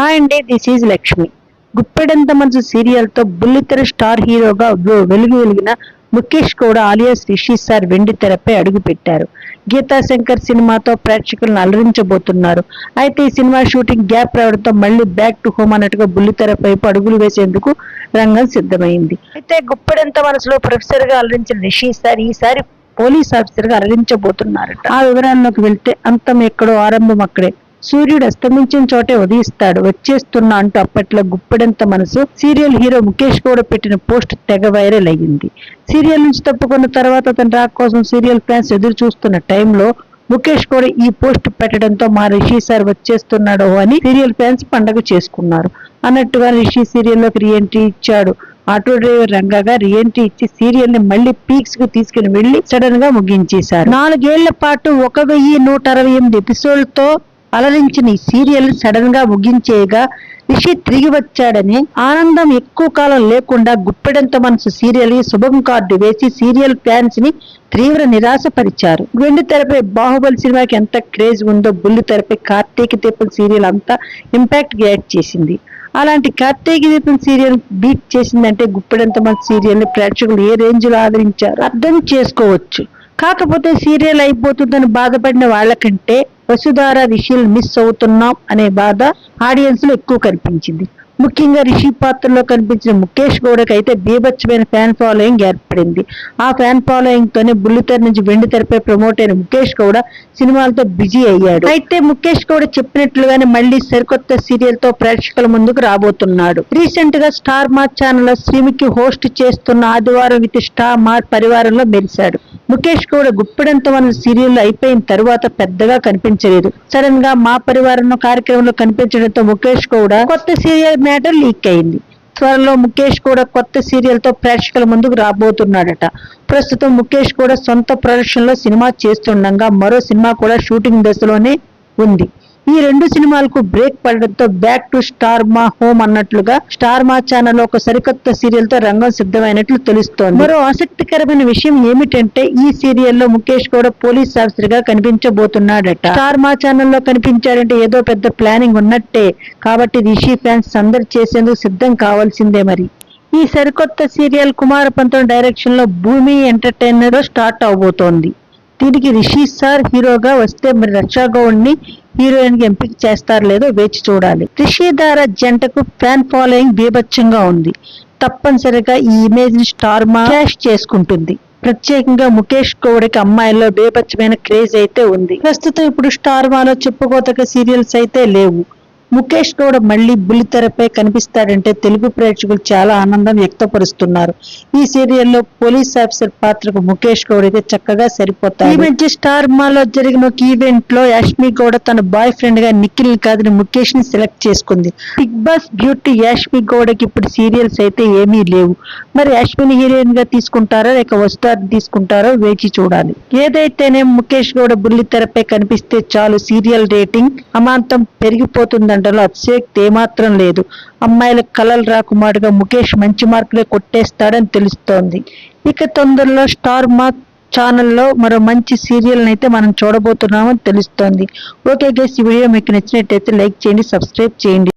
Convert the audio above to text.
Hi అండి this is Lakshmi. Guppedantha మనసు సీరియల్తో బుల్లితెర స్టార్ హీరోగా వెలుగు వెలిగిన ముఖేష్ కూడా ఆలియాస్ రిషి సార్ వెండి తెరపై అడుగు పెట్టారు గీతా శంకర్ సినిమాతో ప్రేక్షకులను అలరించబోతున్నారు. అయితే ఈ సినిమా షూటింగ్ గ్యాప్ రావడంతో మళ్ళీ బ్యాక్ టు హోమ్ అన్నట్టుగా బుల్లితెర వైపు అడుగులు వేసేందుకు రంగం సిద్ధమైంది. అయితే గుప్పెడంత మనసులో ప్రొఫెసర్గా అలరించిన రిషి సార్ ఈసారి పోలీస్ ఆఫీసర్గా అలరించబోతున్నారట. ఆ వివరాల్లోకి వెళ్తే అంతం ఎక్కడో ఆరంభం అక్కడే. సూర్యుడు అస్తమించిన చోటే ఉదయిస్తాడు. వచ్చేస్తున్నా అంటూ అప్పట్లో గుప్పెడంత మనసు సీరియల్ హీరో ముఖేష్ గౌడ పెట్టిన పోస్ట్ తెగ వైరల్ అయ్యింది. సీరియల్ నుంచి తప్పుకున్న తర్వాత అతని రాక్ కోసం సీరియల్ ఫ్యాన్స్ ఎదురు చూస్తున్న టైంలో ముఖేష్ కూడా ఈ పోస్ట్ పెట్టడంతో మా రిషి సార్ వచ్చేస్తున్నాడు అని సీరియల్ ఫ్యాన్స్ పండగ చేసుకున్నారు. అన్నట్టుగా రిషి సీరియల్లోకి రీఎంట్రీ ఇచ్చాడు. ఆటో డ్రైవర్ రంగాగా రీఎంట్రీ ఇచ్చి సీరియల్ని మళ్ళీ పీక్స్కు తీసుకుని వెళ్ళి సడన్గా ముగించేశారు. నాలుగేళ్ళ పాటు ఒక వెయ్యి నూట అరవై ఎనిమిది ఎపిసోడ్తో అలరించిన ఈ సీరియల్ సడన్గా ముగించేయగా రిషి తిరిగి వచ్చాడని ఆనందం ఎక్కువ కాలం లేకుండా గుప్పెడంత మనసు సీరియల్ శుభం కార్డు వేసి సీరియల్ ఫ్యాన్స్ని తీవ్ర నిరాశపరిచారు. వెండి తెరపై బాహుబలి సినిమాకి ఎంత క్రేజ్ ఉందో బుల్లి తెరపై కార్తీక దీపం సీరియల్ అంతా ఇంపాక్ట్ క్రియేట్ చేసింది. అలాంటి కార్తీక దీపం సీరియల్ బీట్ చేసిందంటే గుప్పెడంత మంది సీరియల్ని ప్రేక్షకులు ఏ రేంజ్లో ఆదరించారు? అర్థం చేసుకోవచ్చు. కాకపోతే సీరియల్ అయిపోతుందని బాధపడిన వాళ్ళకంటే వసుధార రిషిలు మిస్ అవుతున్నాం అనే బాధ ఆడియన్స్లో ఎక్కువ కనిపించింది. ముఖ్యంగా రిషి పాత్రలో కనిపించిన ముఖేష్ గౌడకి అయితే బీభత్సమైన ఫ్యాన్ ఫాలోయింగ్ ఏర్పడింది. ఆ ఫ్యాన్ ఫాలోయింగ్ తోనే బుల్లితెర నుంచి వెండి తెరపై ప్రమోట్ అయిన ముఖేష్ గౌడ సినిమాలతో బిజీ అయ్యాడు. అయితే ముఖేష్ గౌడ చెప్పినట్లుగానే మళ్ళీ సరికొత్త సీరియల్తో ప్రేక్షకుల ముందుకు రాబోతున్నాడు. రీసెంట్గా స్టార్ మార్ ఛానల్లో శ్రీమికి హోస్ట్ చేస్తున్న ఆదివారం విత్ స్టార్ మార్ పరివారంలో మెరిశాడు. ముఖేష్ కూడా గుప్పెడంత మన సీరియల్ అయిపోయిన తరువాత పెద్దగా కనిపించలేదు. సడన్గా మా పరివారంలో కార్యక్రమంలో కనిపించడంతో ముఖేష్ గౌడ కొత్త సీరియల్ మ్యాటర్ లీక్ అయింది. త్వరలో ముఖేష్ కూడా కొత్త సీరియల్తో ప్రేక్షకుల ముందుకు రాబోతున్నాడట. ప్రస్తుతం ముఖేష్ కూడా సొంత ప్రొడక్షన్లో సినిమా చేస్తుండగా మరో సినిమా కూడా షూటింగ్ దశలోనే ఉంది. ఈ రెండు సినిమాలకు బ్రేక్ పడడంతో back to Star Maa home అన్నట్లుగా స్టార్ మా ఛానల్ ఒక సరికొత్త సీరియల్తో రంగం సిద్ధమైనట్లు తెలుస్తోంది. మరో ఆసక్తికరమైన విషయం ఏమిటంటే ఈ సీరియల్లో ముఖేష్ కూడా పోలీస్ ఆఫీసర్గా కనిపించబోతున్నాడట. స్టార్ మా ఛానల్లో కనిపించాడంటే ఏదో పెద్ద ప్లానింగ్ ఉన్నట్టే. కాబట్టి రిషి ఫ్యాన్స్ సందడి చేసేందుకు సిద్ధం కావాల్సిందే మరి. ఈ సరికొత్త సీరియల్ కుమార పంతం డైరెక్షన్లో భూమి ఎంటర్టైనర్ స్టార్ట్ అవబోతోంది. దీనికి రిషి సార్ హీరోగా వస్తే మరి రక్షా గౌడ్ని హీరోయిన్కి ఎంపిక చేస్తారో లేదో వేచి చూడాలి. రిషి దార జంటకు ఫ్యాన్ ఫాలోయింగ్ బీభత్సంగా ఉంది. తప్పనిసరిగా ఈ ఇమేజ్ని స్టార్ మా క్యాష్ చేసుకుంటుంది. ప్రత్యేకంగా ముఖేష్ గౌడకి అమ్మాయిల్లో బేపచ్చమైన క్రేజ్ అయితే ఉంది. ప్రస్తుతం ఇప్పుడు స్టార్ మాలో చెప్పుకోతక సీరియల్స్ అయితే లేవు. ముఖేష్ గౌడ మళ్ళీ బుల్లితెరపై కనిపిస్తాడంటే తెలుగు ప్రేక్షకులు చాలా ఆనందం వ్యక్తపరుస్తున్నారు. ఈ సీరియల్లో పోలీస్ ఆఫీసర్ పాత్రకు ముఖేష్ గౌడ్ అయితే చక్కగా సరిపోతారు ఈ మధ్య స్టార్ మాలో జరిగిన ఒక ఈవెంట్లో యాష్మి గౌడ తన బాయ్ ఫ్రెండ్గా నిఖిల్ కాదని ముఖేష్ని సెలెక్ట్ చేసుకుంది. బిగ్ బాస్ డ్యూటీ యాష్మి గౌడకి ఇప్పుడు సీరియల్స్ అయితే ఏమీ లేవు. మరి యాష్మిని హీరోయిన్గా తీసుకుంటారో లేక వస్తారు తీసుకుంటారో వేచి చూడాలి. ఏదైతేనే ముఖేష్ గౌడ బుల్లి తెరపై కనిపిస్తే చాలు సీరియల్ రేటింగ్. అమాంతం పెరిగిపోతుందని పెరిగిపోతుందంటలో అతిశయోక్తి ఏమాత్రం లేదు. అమ్మాయిల కలలు రాకుమారుగా ముఖేష్ మంచి మార్కులే కొట్టేస్తాడని తెలుస్తోంది. ఇక తొందరలో స్టార్ మార్క్ ఛానల్లో మరో మంచి సీరియల్ అయితే మనం చూడబోతున్నామని తెలుస్తోంది. ఓకే గేస్ ఈ వీడియో మీకు నచ్చినట్టయితే లైక్ చేయండి సబ్స్క్రైబ్ చేయండి.